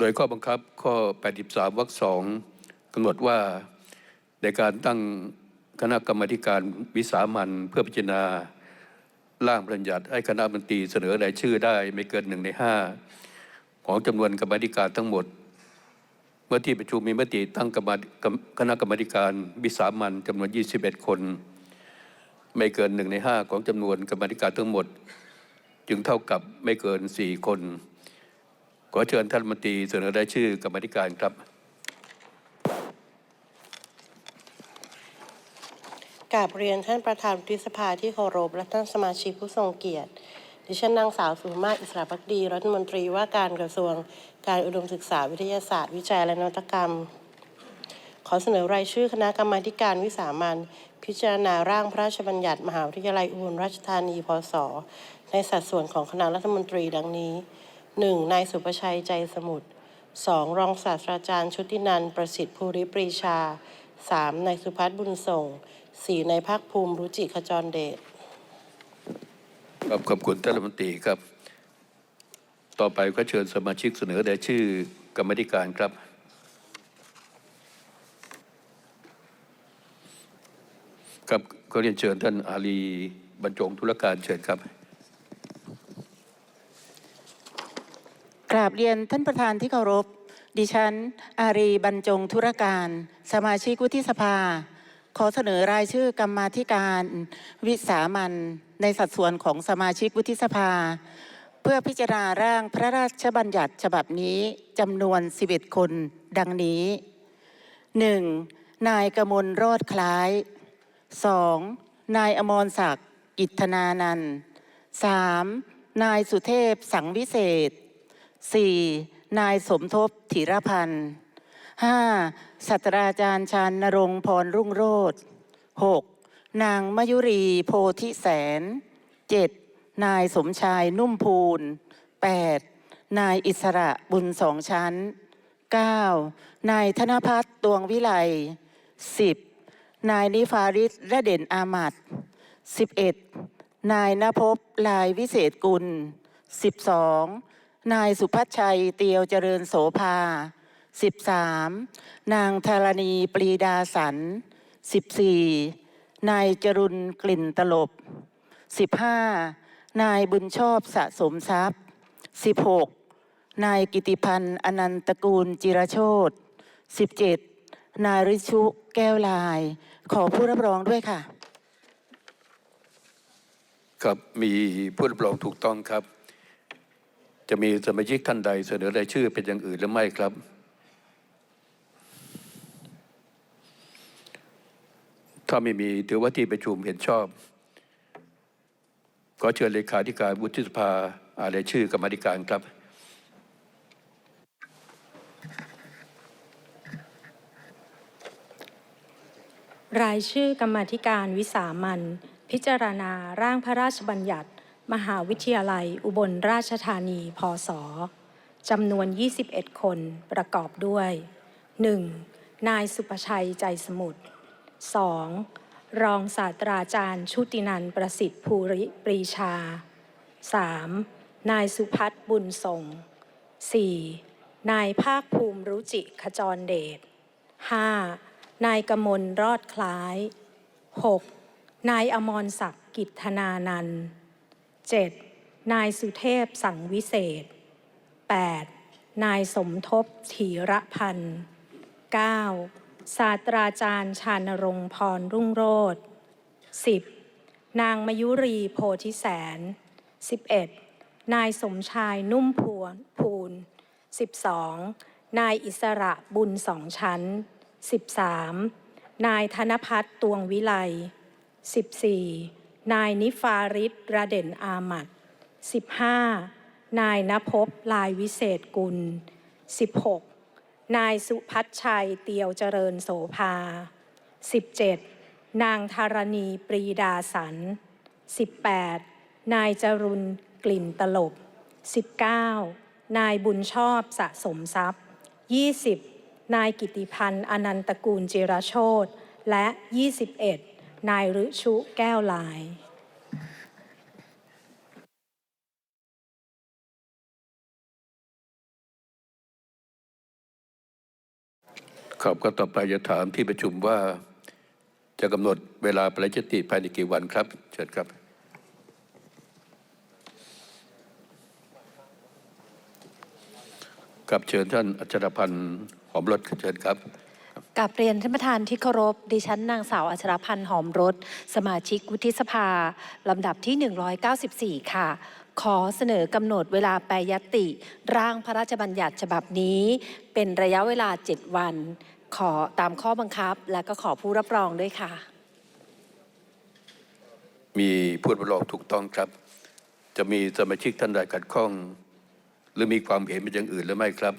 โดยข้อบังคับข้อ 83วรรคสองกำหนดว่าในการตั้งคณะกรรมการวิสามันเพื่อพิจารณาร่างบัญญัติให้คณะบัญชีเสนอรายชื่อได้ไม่เกินหนึ่งในห้าของจำนวนกรรมธิการทั้งหมด เมื่อที่ประชุมมีมติตั้งกรรมคณะกรรมาธิการวิสามันจำนวน 21 คน ไม่เกินหนึ่งในห้าของจำนวนกรรมธิการทั้งหมด จึงเท่ากับไม่เกินสี่คน อเชิญท่านมนตรีเสนอรายชื่อกรรมธิการครับกราบเรียนท่านประธานวุฒิสภาที่เคารพและท่านสมาชิกผู้ทรงเกียรติ ดิฉันนางสาวสุมาอิสระพักดีรัฐมนตรีว่าการกระทรวงการอุดมศึกษาวิทยาศาสตร์ วิจัยและนวัตกรรม ขอเสนอรายชื่อคณะกรรมาธิการวิสามันพิจารณาร่างพระราชบัญญัติมหาวิทยาลัยอุบลราชธานีพศ ในสัดส่วนของคณะรัฐมนตรีดังนี้ 1. นายสุประชัยใจสมุทร 2. รองศาสตราจารย์ชุตินันประสิทธิ์ภูริปรีชา 3. นายสุพัฒน์บุญส่ง 4. นายภาคภูมิรุจิขจรเดชครับขอบคุณท่านรัฐมนตรีครับ ต่อไปก็เชิญสมาชิกเสนอรายชื่อกรรมธิการครับ ครับก็เรียนเชิญท่านอาลีบรรจงธุรการเชิญครับ ราบเรียนท่านประธานที่เคารพ ดิฉัน อารีบรรจงธุรการ สมาชิกวุฒิสภา ขอเสนอรายชื่อกรรมาธิการ วิสามันในสัดส่วนของสมาชิกวุฒิสภา เพื่อพิจารณาร่างพระราชบัญญัติฉบับนี้จำนวน 11 คนดังนี้ 1. นายกมลรอดคล้าย 2. นายอมรศักดิ์กิจธนานันท์ 3. นายสุเทพสังวิเศษ 4. นายสมทบธีรพันธ์ 5. ศาสตราจารย์ชานนรงพรรุ่งโรธ 6. นางมยุรีโพธิแสน 7. นายสมชายนุ่มพูน 8. นายอิสระบุญสองชั้น 9. นายธนพัฒน์ตวงวิไล 10. นายนิฟาริสระเด่นอามัด 11. นายนภพลายวิเศษกุล 12. นายสุพัชชัยเตียวเจริญโสภา 13. นางธารณีปรีดาสัน 14. นายจรุนกลิ่นตลบ 15. นายบุญชอบสะสมทรัพย์ 16. นายกิติพันธ์อนันตกูลจิรโชต 17. นายริชุแก้วลาย ขอผู้รับรองด้วยค่ะ ครับมีผู้รับรองถูกต้องครับ จะมีสมาชิกท่านใดเสนอรายชื่อเป็นอย่างอื่นหรือไม่ครับ ถ้าไม่มีถือว่าที่ประชุมเห็นชอบ ขอเชิญเลขาธิการวุฒิสภาอ่านรายชื่อกรรมธิการครับรายชื่อกรรมธิการวิสามันพิจารณาร่างพระราชบัญญัติ มหาวิทยาลัยอุบลราชธานี พศ จำนวน 21 คนประกอบด้วย 1. นายสุประชัยใจสมุทร 2. รองศาสตราจารย์ ชุตินันทประสิทธิ์ภูริปรีชา 3. นายสุพัฒน์บุญส่ง 4. นายภาคภูมิรุจิขจรเดช 5. นายกมลรอดคล้าย 6. นายอมรศักดิ์กิจธนานันท์ 7. นายสุเทพสังวิเศษ 8. นายสมทบถีระพันธ์ 9. ศาสตราจารย์ชานรงค์พรรุ่งโรธ 10. นางมยุรีโพธิแสน 11. นายสมชายนุ่มพวพูน 12. นายอิสระบุญสองชั้น 13. นายธนพัฒน์ตวงวิไล 14. นายนิฟาริตระเด่นอามัด 15. นายนภพลายวิเศษกุล 16. นายสุพัชชัยเตียวเจริญโสภา 17. นางธารณีปรีดาสัน 18. นายจรุนกลิ่นตลบ 19. นายบุญชอบสะสมทรัพย์ 20. นายกิติพันธ์อนันตกูลจิรโชตและ 21. นายฤชุแก้วลายครับก็ต่อไปจะถามที่ประชุมว่าจะกำหนดเวลาประชติภายในกี่วันครับ เชิญครับ กับเชิญท่านอัชรพันธ์หอมรถเชิญครับ กับเรียนท่านประธานที่เคารพ ดิฉันนางสาวอัชรพันธ์หอมรสสมาชิกวุฒิสภา ลำดับที่ 194 ค่ะ ขอเสนอกำหนดเวลาแปรยตติ ร่างพระราชบัญญัติฉบับนี้ เป็นระยะเวลา 7 วัน ขอตามข้อบังคับ และก็ขอผู้รับรองด้วยค่ะ มีผู้รับรองถูกต้องครับ จะมีสมาชิกท่านใดขัดข้อง หรือมีความเห็นเป็นอย่างอื่นหรือไม่ครับ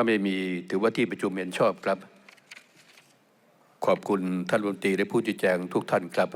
ถ้าไม่มีถือว่าที่ประชุมเห็นชอบครับ ขอบคุณท่านรัฐมนตรีและผู้ชี้แจงทุกท่านครับ